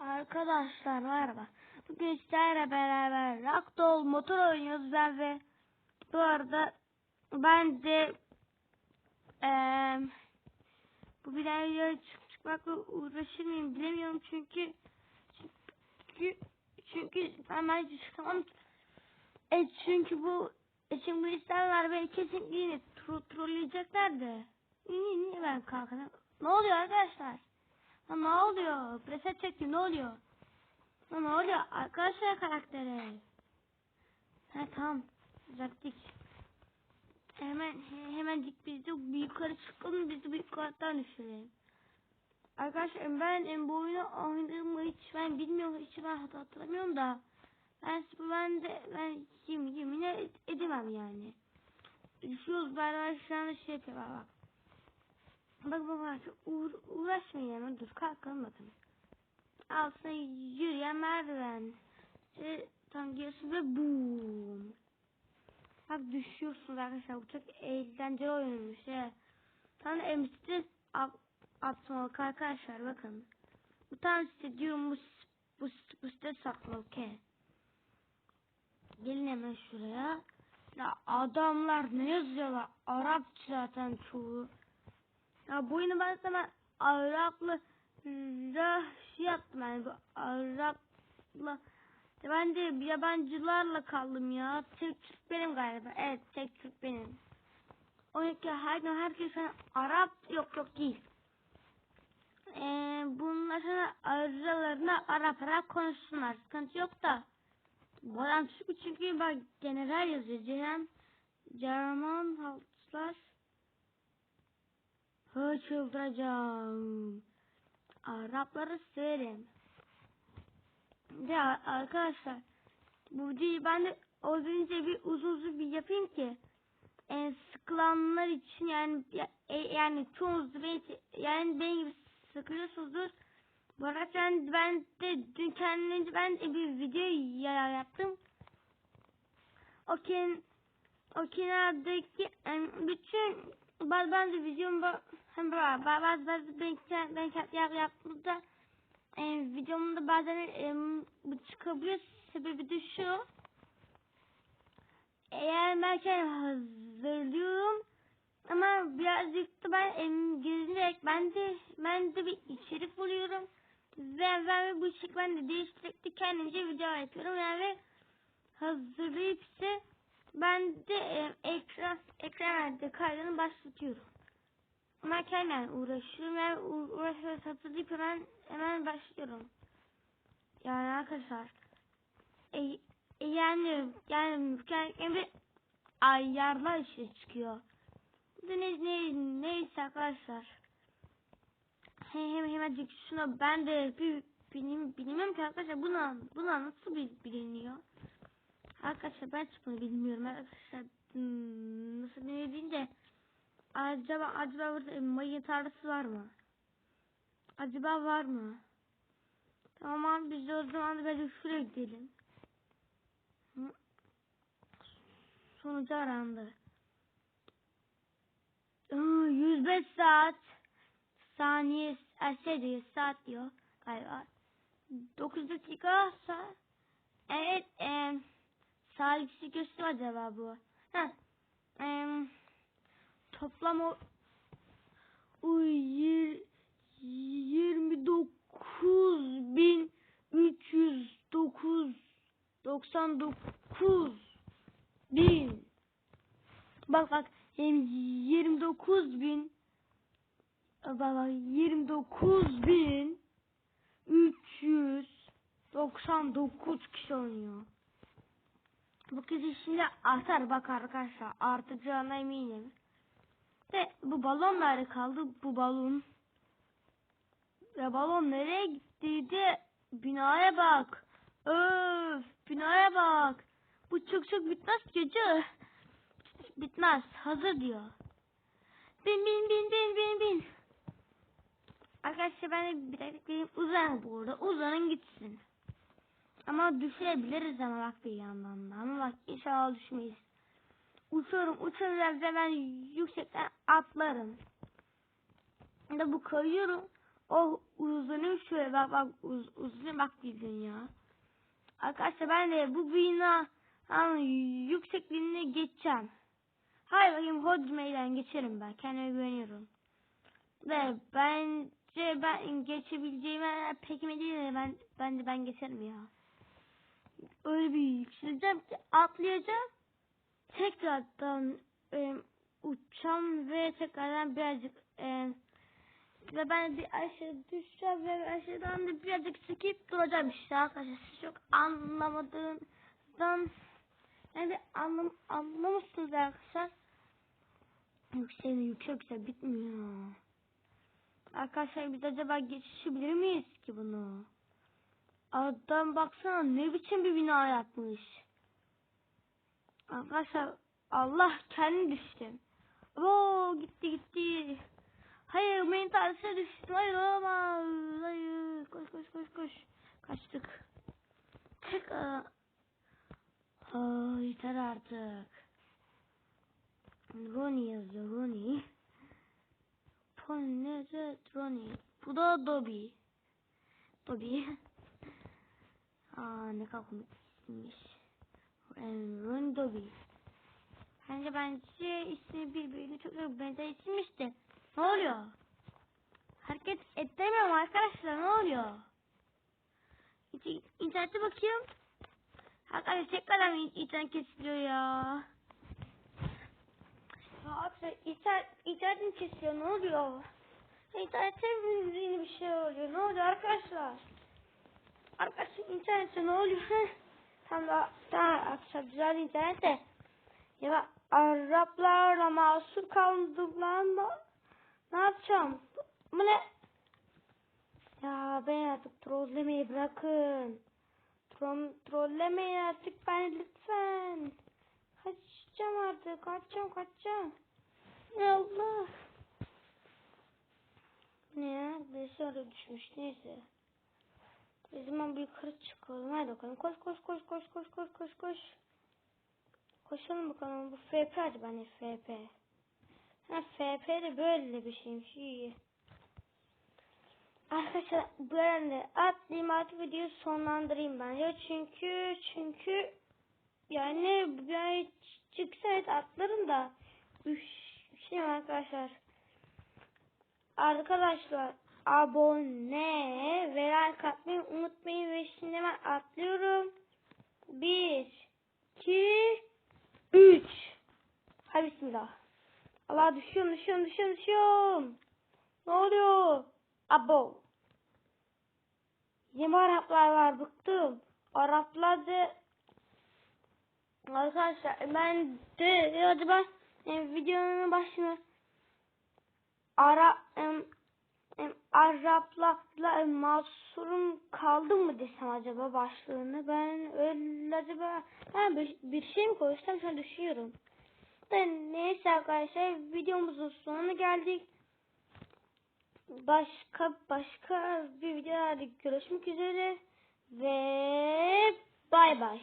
Arkadaşlar merhaba. Bugün sizlerle beraber Ragdoll motor oynuyoruz ben ve bu arada ben de eee bu videoya çık çıkmakla uğraşır mıyım bilemiyorum çünkü çünkü çünkü ben bence çıkamam. E çünkü bu e çünkü insanlar beni kesinlikle yine tro trolleyecekler de. Niye niye ben kalkamam? Ne oluyor arkadaşlar? Ha, ne oluyor? Preset çekti ne oluyor? Ha, ne oluyor? Arkadaşlar karakteri. Ha tamam. Düzelttik. Hemen he- hemencik biz de yukarı çıkalım biz de yukarıdan düşelim. Arkadaşlar ben bu oyunu oynadığımı hiç ben bilmiyorum hiç ben hat- hatırlamıyorum da ben ben de ben yemin, yemin ed- edemem yani. Düşüyoruz beraber şu anda şey yapıyor bak bak. Bak bak uğra uğraşmayın hemen dur kalkalım bakın. Altına yürüyen merdiven. İşte tam giriyorsun ve boom. Bak düşüyorsunuz arkadaşlar bu çok eğlenceli oyunmuş ya. Tam da emsite atmalık arkadaşlar bakın. Bu tam size diyorum bu bu bu site okey. Gelin hemen şuraya. Ya adamlar ne yazıyorlar? Arapça zaten çoğu. Bu oyunu ben sana Araplı şey yaptım yani bu Arapla ben de yabancılarla kaldım ya. Tek Türk benim galiba. Evet tek Türk benim. O ki her gün herkes sana Arap yok yok değil. Ee, bunlar sana aralarına Arap Arap konuşsunlar. Sıkıntı yok da. Adam çünkü, çünkü bak general yazıyor. Ceren, Cerman halklar. Hı çıldıracağım. Arapları severim. Ya arkadaşlar bu videoyu ben de o önce bir uzun uzun bir yapayım ki e, sıkılanlar için yani ya- e, yani çoğunuz da beni, yani benim gibi sıkılıyorsunuzdur. Bu arada ben, ben de dün kendimce ben de bir video ya- yaptım. O ken o kenardaki em, bütün bazı bazı videom ba- hem bazı bazı bazı ben ben ben yap yaptığımda e, videomda bazen e, bu çıkabiliyor. Sebebi de şu. Eğer ben kendim hazırlıyorum ama birazcık da ben em, gezinerek ben de ben de bir içerik buluyorum. Ve ben bu içerik ben de değiştirerek de kendimce video yapıyorum. Yani hazırlayıp ise ben de e, ekran ekran kaydını başlatıyorum. Kendim uğraşıyorum ve uğraşıyorum hatırlayıp hemen hemen başlıyorum. Yani arkadaşlar e, e, yani yani yani bir ayarlar işte çıkıyor. Ne, ne, neyse arkadaşlar. Hem hem hemencik şuna ben de bir bilim, bilmiyorum ki arkadaşlar buna buna nasıl bil, biliniyor? Arkadaşlar ben bunu bilmiyorum arkadaşlar. Hmm, nasıl biliniyor deyince acaba acaba burada mayın tarlası var mı? Acaba var mı? Tamam abi biz de o zaman bence şuraya gidelim. Hı? Sonucu arandı. Aa, 105 saat saniye şey diyor saat diyor galiba. 9 dakika saat. Evet e, salisi göster acaba bu. Ha. E, toplam o Uy, yir- 29 bin 309 99 bin bak bak hem 29 bin bak bak 29 bin 399 kişi oynuyor. Bu kişi şimdi artar bak arkadaşlar artacağına eminim. Ve bu balon nerede kaldı? Bu balon. Ya balon nereye gittiydi? Binaya bak. Öf, binaya bak. Bu çok çok bitmez gece. Bitmez. Hazır diyor. Bin bin bin bin bin bin. Arkadaşlar ben de bir bekleyeyim. Uzan bu arada. Uzanın gitsin. Ama düşürebiliriz ama bak bir yandan da. Ama bak inşallah düşmeyiz. Uçuyorum uçuyorum ve ben yüksekten atlarım. Da bu kayıyorum. O uzanıyor şöyle bak bak uz, uzun bak bildin ya. Arkadaşlar ben de bu bina yani yüksekliğine geçeceğim. Hayır bakayım Hodgmay'den geçerim ben. Kendime güveniyorum. Ve bence ben geçebileceğime pek emin değilim. Ben, bence ben geçerim ya. Öyle bir yükseleceğim ki atlayacağım. Tekrardan e, uçacağım ve tekrardan birazcık e, ve ben bir aşağı düşeceğim ve aşağıdan da birazcık skip duracağım işte arkadaşlar. Siz çok anlamadığınızdan yani anlam anlamışsınız arkadaşlar. Yükseğine yüksek yüksek bitmiyor. Arkadaşlar biz acaba geçişebilir miyiz ki bunu? Adam baksana ne biçim bir bina yapmış. Arkadaşlar Allah kendi düştüm. Oo gitti gitti. Hayır benim tarzına düştüm. Hayır olamaz. Hayır. Koş koş koş koş. Kaçtık. Çık. Aa, yeter artık. Ronnie yazıyor Ronnie. Poneze Ronnie. Bu da Dobby. Dobby. Aa ne kadar komik isimmiş. Ron Dobby. Bence bence ismi birbirine çok de. Ne oluyor? Hareket ettiremiyorum arkadaşlar ne oluyor? İnter internete bakayım. Arkadaşlar tekrardan internet kesiliyor ya. Arkadaşlar internet, internetim kesiliyor ne oluyor? İnternette bir şey oluyor. Ne oluyor arkadaşlar? Arkadaşlar internette ne oluyor? Tam da tamam arkadaşlar güzel internet de. Ya Araplarla mahsur kaldıklarında ne yapacağım? Bu ne? Ya ben artık trollemeyi bırakın. Trom, trollemeyin artık ben lütfen. Kaçacağım artık. Kaçacağım kaçacağım. Ya Allah. Ne ya? Birisi oraya düşmüş. Neyse. O zaman bir yukarı çıkalım. Hadi bakalım. Koş koş koş koş koş koş koş koş. Koşalım bakalım. Bu FP hadi ben FP. Ha FP de böyle bir şeymiş. İyi. Arkadaşlar bu arada atlayayım artık videoyu sonlandırayım ben. Ya çünkü çünkü yani ben çıksaydı atlarım da üş, şey arkadaşlar. Arkadaşlar abone ve like atmayı unutmayın ve şimdi ben atlıyorum. 1 2 3 Hadi bismillah. Allah düşüyorum düşüyorum düşüyorum düşüyorum. Ne oluyor? Abo. Yeni Araplar var bıktım. Araplar da Arkadaşlar ben de acaba e, videonun başına Ara Araplarla mahsurum kaldı mı desem acaba başlığını ben öyle acaba ben bir, şey mi koysam şu an düşünüyorum. Da neyse arkadaşlar videomuzun sonuna geldik. Başka başka bir videoda görüşmek üzere ve bay bay.